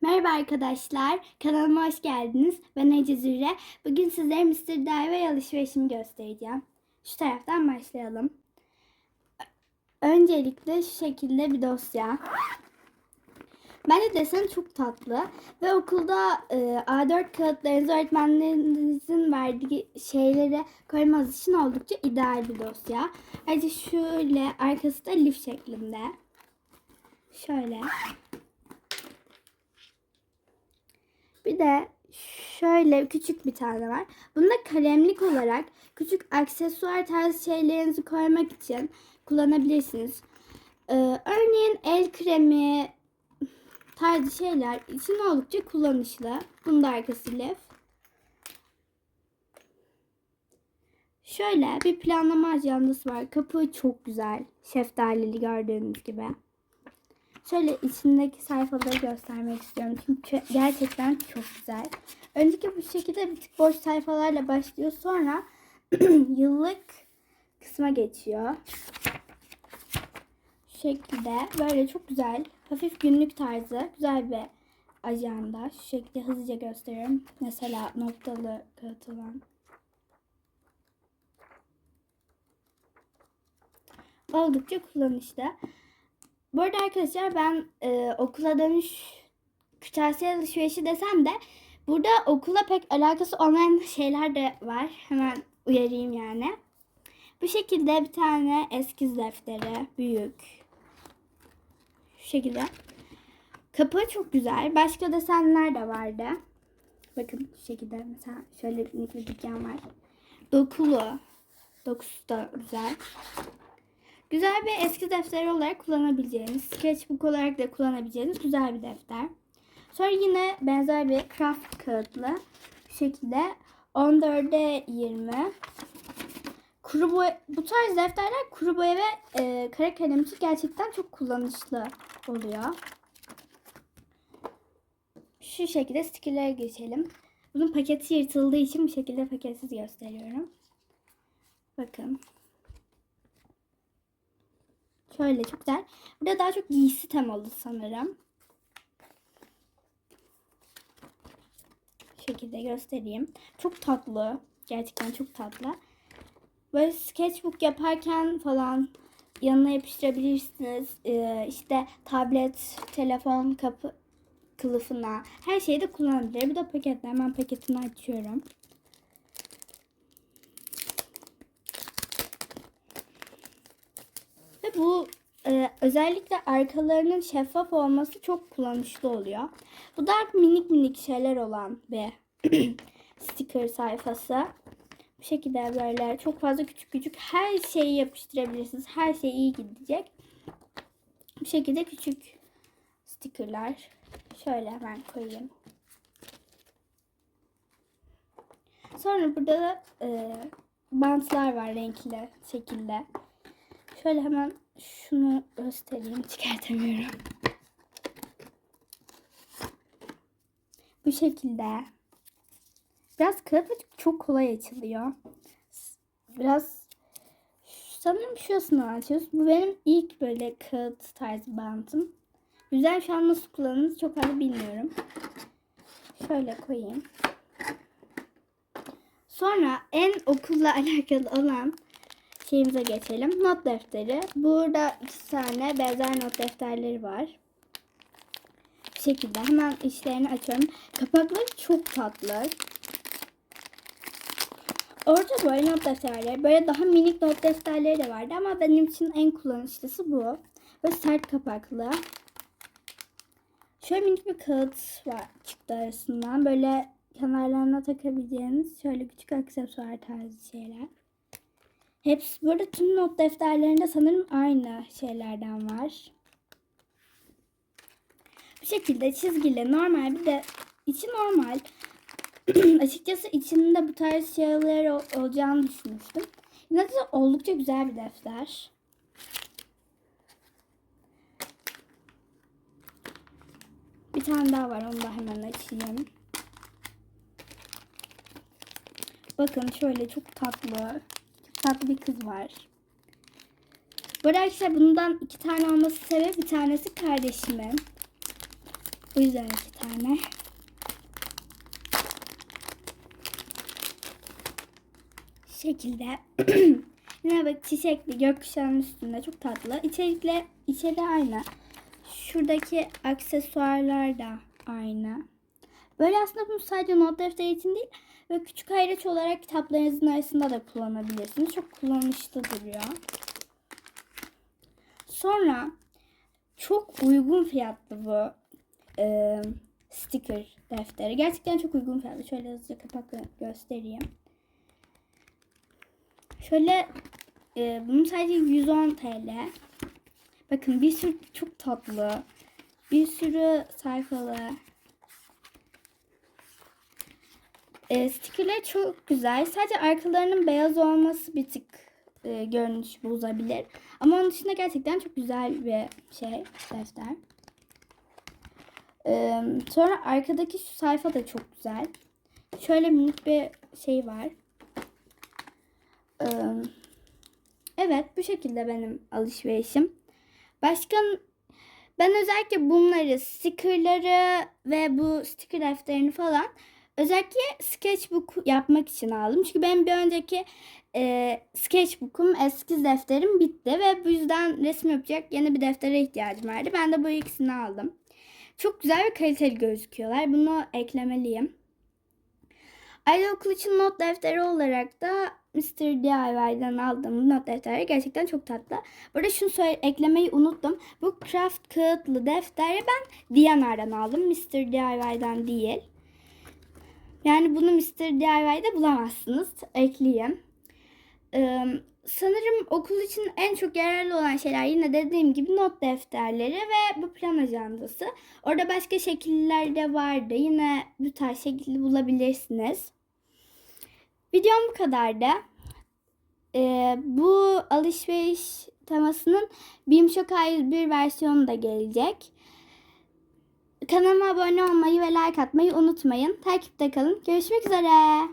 Merhaba arkadaşlar, kanalıma hoş geldiniz. Ben Ece Zühre. Bugün sizlere Mr. Dive alışverişimi göstereceğim. Şu taraftan başlayalım. Öncelikle şu şekilde bir dosya. Bence desen çok tatlı ve okulda e, A4 kağıtlarınızı öğretmenlerinizin verdiği şeyleri koymanız için oldukça ideal bir dosya. Ayrıca şöyle arkası da lif şeklinde. Şöyle. Bir de şöyle küçük bir tane var. Bunda kalemlik olarak küçük aksesuar tarzı şeylerinizi koymak için kullanabilirsiniz. Ee, örneğin el kremi tarzı şeyler için oldukça kullanışlı. Bunda arkası lif. Şöyle bir planlama ajandası var. Kapağı çok güzel. Şeftalili gördüğünüz gibi. Şöyle içindeki sayfaları göstermek istiyorum. Çünkü gerçekten çok güzel. Önceki bu şekilde bir tık boş sayfalarla başlıyor. Sonra yıllık kısma geçiyor. Şu şekilde böyle çok güzel. Hafif günlük tarzı. Güzel bir ajanda. Şu şekilde hızlıca gösteriyorum. Mesela noktalı kağıt olan. Oldukça kullanışlı. Bu arada arkadaşlar ben e, okula dönüş kırtasiye alışverişi desem de burada okula pek alakası olmayan şeyler de var. Hemen uyarayım yani. Bu şekilde bir tane eskiz defteri. Büyük. Şu şekilde. Kapağı çok güzel. Başka desenler de vardı. Bakın şu şekilde mesela şöyle bir dükkan var. Dokulu. Dokusu da güzel. Güzel bir eski defteri olarak kullanabileceğiniz, sketchbook olarak da kullanabileceğiniz güzel bir defter. Sonra yine benzer bir craft kağıtlı şekilde 14'e 20. Kuru boya, bu tarz defterler kuru boya ve e, kara kalem için gerçekten çok kullanışlı oluyor. Şu şekilde stickerlere geçelim. Bunun paketi yırtıldığı için bu şekilde paketsiz gösteriyorum. Bakın. Şöyle çok güzel. Burada daha çok giysi temalı sanırım. Şekilde göstereyim. Çok tatlı. Gerçekten çok tatlı. Böyle sketchbook yaparken falan yanına yapıştırabilirsiniz. Ee, işte tablet, telefon, kapı kılıfına her şeyde kullanabilir. Bir de paketle hemen paketini açıyorum. Bu e, özellikle arkalarının şeffaf olması çok kullanışlı oluyor. Bu da minik minik şeyler olan bir sticker sayfası. Bu şekilde böyle çok fazla küçük küçük her şeyi yapıştırabilirsiniz. Her şey iyi gidecek. Bu şekilde küçük stickerlar. Şöyle hemen koyayım. Sonra burada da e, bantlar var renkli şekilde. Şöyle hemen şunu göstereyim. Çıkartamıyorum. Bu şekilde. Biraz kağıt çok kolay açılıyor. Biraz sanırım şurasını açıyoruz. Bu benim ilk böyle kağıt tarzı bantım. Güzel şu an nasıl kullanılır çok fazla bilmiyorum. Şöyle koyayım. Sonra en okulla alakalı olan şeyimize geçelim. Not defteri. Burada iki tane benzer not defterleri var. Bu şekilde hemen içlerini açıyorum. Kapakları çok tatlı. Orada böyle not defterleri. Böyle daha minik not defterleri de vardı ama benim için en kullanışlısı bu. Ve sert kapaklı. Şöyle minik bir kağıt var çıktı arasından. Böyle kenarlarına takabileceğiniz şöyle küçük aksesuar tarzı şeyler. Hepsi burada tüm not defterlerinde sanırım aynı şeylerden var. Bu şekilde çizgili normal bir de içi normal. Açıkçası içinde bu tarz şeyler ol- olacağını düşünmüştüm. Yine de oldukça güzel bir defter. Bir tane daha var onu da hemen açayım. Bakın şöyle çok tatlı tatlı bir kız var. Bu arada arkadaşlar bundan iki tane olması sebebi bir tanesi kardeşimin. Bu yüzden iki tane. Şekilde. Yine bak çiçekli gökkuşağının üstünde çok tatlı. İçerikle içeri aynı. Şuradaki aksesuarlar da aynı. Böyle aslında bunu sadece not defteri için değil ve küçük ayraç olarak kitaplarınızın arasında da kullanabilirsiniz. Çok kullanışlı duruyor. Sonra çok uygun fiyatlı bu e, sticker defteri. Gerçekten çok uygun fiyatlı. Şöyle hızlıca kapakla göstereyim. Şöyle e, bunun sadece 110 TL. Bakın bir sürü çok tatlı. Bir sürü sayfalı. E, stickerler çok güzel. Sadece arkalarının beyaz olması bir tık e, görünüş bozabilir. Ama onun dışında gerçekten çok güzel bir şey defter. E, sonra arkadaki şu sayfa da çok güzel. Şöyle minik bir şey var. E, evet bu şekilde benim alışverişim. Başka ben özellikle bunları, stickerları ve bu sticker defterini falan özellikle sketchbook yapmak için aldım. Çünkü benim bir önceki e, sketchbook'um, eskiz defterim bitti ve bu yüzden resim yapacak yeni bir deftere ihtiyacım vardı. Ben de bu ikisini aldım. Çok güzel ve kaliteli gözüküyorlar. Bunu eklemeliyim. Ayrıca okul için not defteri olarak da Mr. DIY'den aldığım not defteri gerçekten çok tatlı. Burada şunu söyle, eklemeyi unuttum. Bu craft kağıtlı defteri ben Diyanar'dan aldım. Mr. DIY'den değil. Yani bunu Mr. DIY'de bulamazsınız. Ekleyeyim. Ee, sanırım okul için en çok yararlı olan şeyler yine dediğim gibi not defterleri ve bu plan ajandası. Orada başka şekiller de vardı. Yine bu tarz şekilde bulabilirsiniz. Videom bu kadardı. Ee, bu alışveriş temasının Bimşok A101 versiyonu da gelecek. Kanalıma abone olmayı ve like atmayı unutmayın. Takipte kalın. Görüşmek üzere.